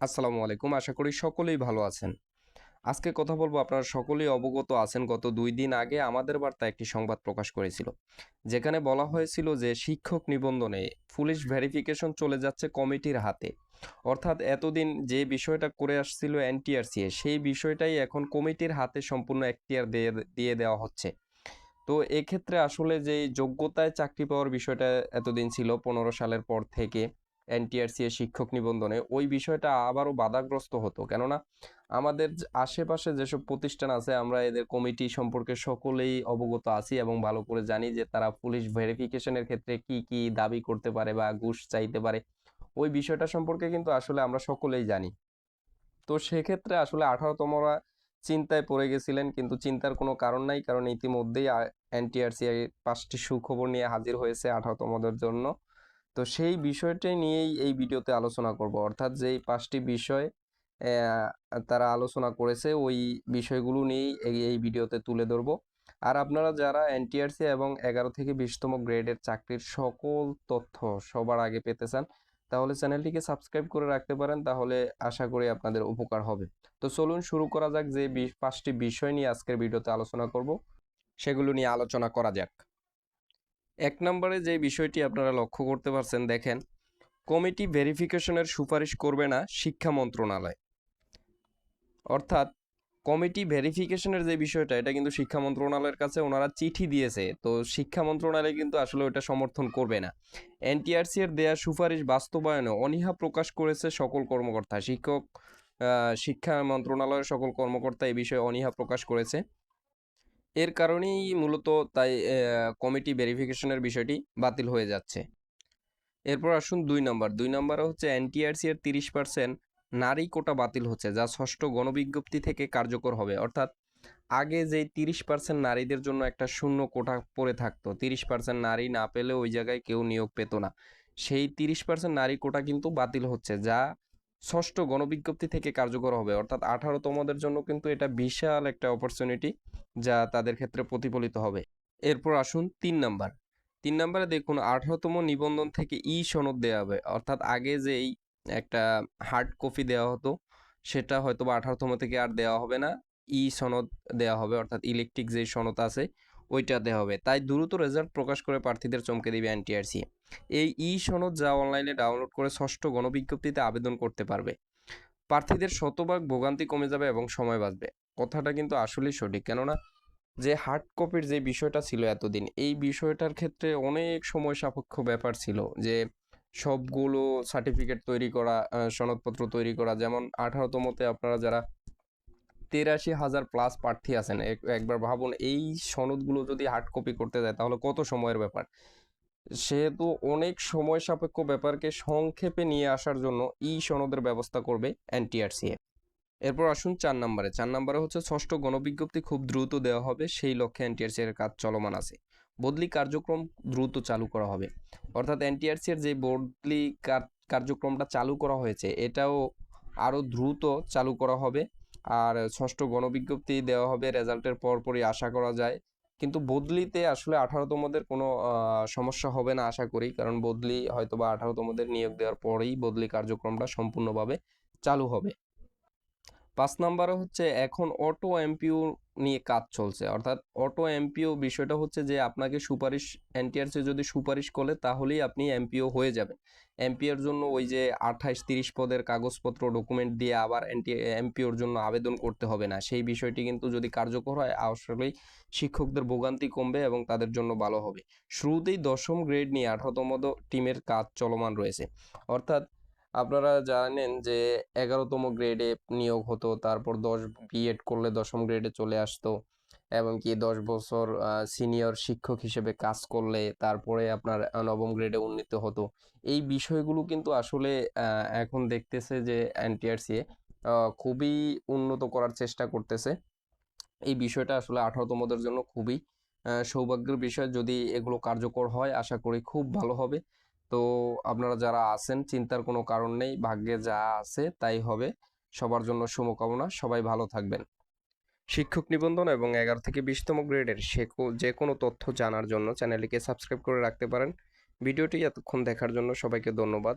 আসসালামু আলাইকুম। আশা করি সকলেই ভালো আছেন। আজকে কথা বলব, আপনারা সকলেই অবগত আছেন, গত দুই দিন আগে আমাদের বার্তা একটি সংবাদ প্রকাশ করেছিল। যেখানে বলা হয়েছিল যে, শিক্ষক নিবন্ধনে পুলিশ ভেরিফিকেশন চলে যাচ্ছে কমিটির হাতে। অর্থাৎ এতদিন যে বিষয়টা করে আসছিল এনটিআরসিএ, সেই বিষয়টাই এখন কমিটির হাতে সম্পূর্ণ এখতিয়ার দিয়ে দিয়ে দেওয়া হচ্ছে। তো এক্ষেত্রে আসলে যে যোগ্যতায় চাকরি পাওয়ার বিষয়টা এতদিন ছিল, পনেরো সালের পর থেকে এনটিআরসি এর শিক্ষক নিবন্ধনে, ওই বিষয়টা আবারও বাধাগ্রস্ত হতো। কেননা, আমাদের আশেপাশে যেসব প্রতিষ্ঠান আছে, আমরা এদের কমিটি সম্পর্কে সকলেই অবগত আছি এবং ভালো করে জানি যে তারা পুলিশ ভেরিফিকেশনের ক্ষেত্রে কি কি দাবি করতে পারে বা ঘুষ চাইতে পারে। ওই বিষয়টা সম্পর্কে কিন্তু আসলে আমরা সকলেই জানি। তো সেক্ষেত্রে আসলে আঠারোতমরা চিন্তায় পড়ে গেছিলেন, কিন্তু চিন্তার কোনো কারণ নাই, কারণ ইতিমধ্যেই এনটিআরসি পাঁচটি সুখবর নিয়ে হাজির হয়েছে আঠারোতমদের জন্য। তো সেই বিষয়টাই নিয়েই এই ভিডিওতে আলোচনা করব। অর্থাৎ যেই পাঁচটি বিষয় তারা আলোচনা করেছে, ওই বিষয়গুলো নিয়েই এই ভিডিওতে তুলে ধরবো। আর আপনারা যারা এনটিআরসি এবং এগারো থেকে বিশতম গ্রেডের চাকরির সকল তথ্য সবার আগে পেতে চান, তাহলে চ্যানেলটিকে সাবস্ক্রাইব করে রাখতে পারেন, তাহলে আশা করি আপনাদের উপকার হবে। তো চলুন শুরু করা যাক যে পাঁচটি বিষয় নিয়ে আজকের ভিডিওতে আলোচনা করব। সেগুলো নিয়ে আলোচনা করা যাক। এক নম্বরে যে বিষয়টি আপনারা লক্ষ্য করতে পারছেন, দেখেন, কমিটি ভেরিফিকেশনের সুপারিশ করবে না শিক্ষা মন্ত্রণালয়। অর্থাৎ, কমিটি ভেরিফিকেশনের যে বিষয়টা, এটা কিন্তু শিক্ষা মন্ত্রণালয়ের কাছে ওনারা চিঠি দিয়েছে। তো শিক্ষা মন্ত্রণালয় কিন্তু আসলে ওটা সমর্থন করবে না। এনটিআরসি এর দেয়া সুপারিশ বাস্তবায়নে অনীহা প্রকাশ করেছে সকল কর্মকর্তা। শিক্ষক শিক্ষা মন্ত্রণালয়ের সকল কর্মকর্তা এই বিষয়ে অনীহা প্রকাশ করেছে। এর কারণেই মূলত তাই কমিটি ভেরিফিকেশনের বিষয়টি বাতিল হয়ে যাচ্ছে। এরপর আসুন দুই নম্বর। দুই নম্বরে হচ্ছে এনটিআরসি এর তিরিশ পার্সেন্ট নারী কোটা বাতিল হচ্ছে, যা ষষ্ঠ গণবিজ্ঞপ্তি থেকে কার্যকর হবে। অর্থাৎ আগে যেই তিরিশ পার্সেন্ট নারীদের জন্য একটা শূন্য কোটা পড়ে থাকতো, তিরিশ পার্সেন্ট নারী না পেলে ওই জায়গায় কেউ নিয়োগ পেত না। সেই তিরিশ পার্সেন্ট নারী কোটা কিন্তু বাতিল হচ্ছে, যা ষষ্ঠ গণবিজ্ঞপ্তি থেকে কার্যকর হবে। অর্থাৎ আঠারোতমদের জন্য কিন্তু এটা বিশাল একটা অপরচুনিটি যা তাদের ক্ষেত্রে প্রতিফলিত হবে। এরপর আসুন তিন নাম্বার। তিন নাম্বারে দেখুন, আঠারোতম নিবন্ধন থেকে ই সনদ দেওয়া হবে। অর্থাৎ আগে যেই একটা হার্ড কপি দেওয়া হতো, সেটা হয়তো বা আঠারোতম থেকে আর দেওয়া হবে না। ই সনদ দেওয়া হবে, অর্থাৎ ইলেকট্রিক যে সনদ আছে ওইটা দেওয়া হবে। তাই দ্রুত রেজাল্ট প্রকাশ করে প্রার্থীদের চমকে দিবে এনটিআরসি এই ই সনদ যা অনলাইনে ডাউনলোড করে ষষ্ঠ গণবিজ্ঞপ্তিতে আবেদন করতে পারবে। প্রার্থীদের শতভাগ ভোগান্তি কমে যাবে এবং সময় বাঁচবে। কথাটা কিন্তু আসলেই সঠিক। কেননা যে হার্ড কপির যে বিষয়টা ছিল এতদিন, এই বিষয়টার ক্ষেত্রে অনেক সময় সাপেক্ষ ব্যাপার ছিল যে সবগুলো সার্টিফিকেট তৈরি করা সনদপত্র তৈরি করা। যেমন আঠারোতমতে আপনারা যারা তেরাশি হাজার প্লাস প্রার্থী আছেন। এক- একবার ভাবুন, এই সনদগুলো যদি হার্ড কপি করতে যায়, তাহলে কত সময়ের ব্যাপার? সেহেতু অনেক সময় সাপেক্ষ ব্যাপারকে সংক্ষেপে নিয়ে আসার জন্য ই সনদের ব্যবস্থা করবে এনটিআরসি এরপর আসুন চার নম্বরে। চার নম্বরে হচ্ছে ষষ্ঠ গণবিজ্ঞপ্তি খুব দ্রুত দেওয়া হবে, সেই লক্ষ্যে এনটিআরসি এর কাজ চলমান আছে। বদলি কার্যক্রম দ্রুত চালু করা হবে। অর্থাৎ এনটিআরসি এর যে বদলি কার- কার্যক্রমটা চালু করা হয়েছে, এটাও আরও দ্রুত চালু করা হবে। আর ষষ্ঠ গণবিজ্ঞপ্তি দেওয়া হবে রেজাল্টের পরপরই আশা করা যায়। কিন্তু বদলিতে আসলে আঠারোতমদের কোনো সমস্যা হবে না আশা করি। কারণ বদলি হয়তো বা আঠারোতমদের নিয়োগ দেওয়ার পরেই বদলি কার্যক্রমটা সম্পূর্ণভাবে চালু হবে। পাঁচ নাম্বারে হচ্ছে এখন অটো এমপিও নিয়ে কাজ চলছে। অর্থাৎ অটো এমপিও বিষয়টা হচ্ছে যে, আপনাকে সুপারিশ, এনটিআরসি যদি সুপারিশ করে, তাহলেই আপনি এমপিও হয়ে যাবেন। এমপিওর জন্য ওই যে আঠাইশ তিরিশ পদের কাগজপত্র ডকুমেন্ট দিয়ে আবার এনটি, এমপিওর জন্য আবেদন করতে হবে না। সেই বিষয়টি কিন্তু যদি কার্যকর হয় আসলেই শিক্ষকদের ভোগান্তি কমবে এবং তাদের জন্য ভালো হবে। শুরুতেই দশম গ্রেড নিয়ে আঠারোতম টিমের কাজ চলমান রয়েছে। অর্থাৎ আপনারা জানেন যে এগারোতম গ্রেডে নিয়োগ হতো, তারপর দশ বিএড করলে দশম গ্রেডে চলে আসতো এবং কি দশ বছর সিনিয়র শিক্ষক হিসেবে কাজ করলে তারপরে আপনার নবম গ্রেডে উন্নীত হতো। এই বিষয়গুলো কিন্তু আসলে এখন দেখতেছে যে এনটিআরসি খুবই উন্নত করার চেষ্টা করতেছে। এই বিষয়টা আসলে আঠারোতমদের জন্য খুবই সৌভাগ্যের বিষয়। যদি এগুলো কার্যকর হয়, আশা করি খুব ভালো হবে। তো আপনারা যারা আছেন, চিন্তার কোনো কারণ নেই, ভাগ্যে যা আছে তাই হবে। সবার জন্য শুভকামনা, সবাই ভালো থাকবেন। শিক্ষক নিবন্ধন এবং এগারো থেকে বিশতম গ্রেডের সে যে কোনো তথ্য জানার জন্য চ্যানেলটিকে সাবস্ক্রাইব করে রাখতে পারেন। ভিডিওটি এতক্ষণ দেখার জন্য সবাইকে ধন্যবাদ।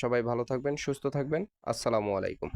সবাই ভালো থাকবেন, সুস্থ থাকবেন। আসসালামু আলাইকুম।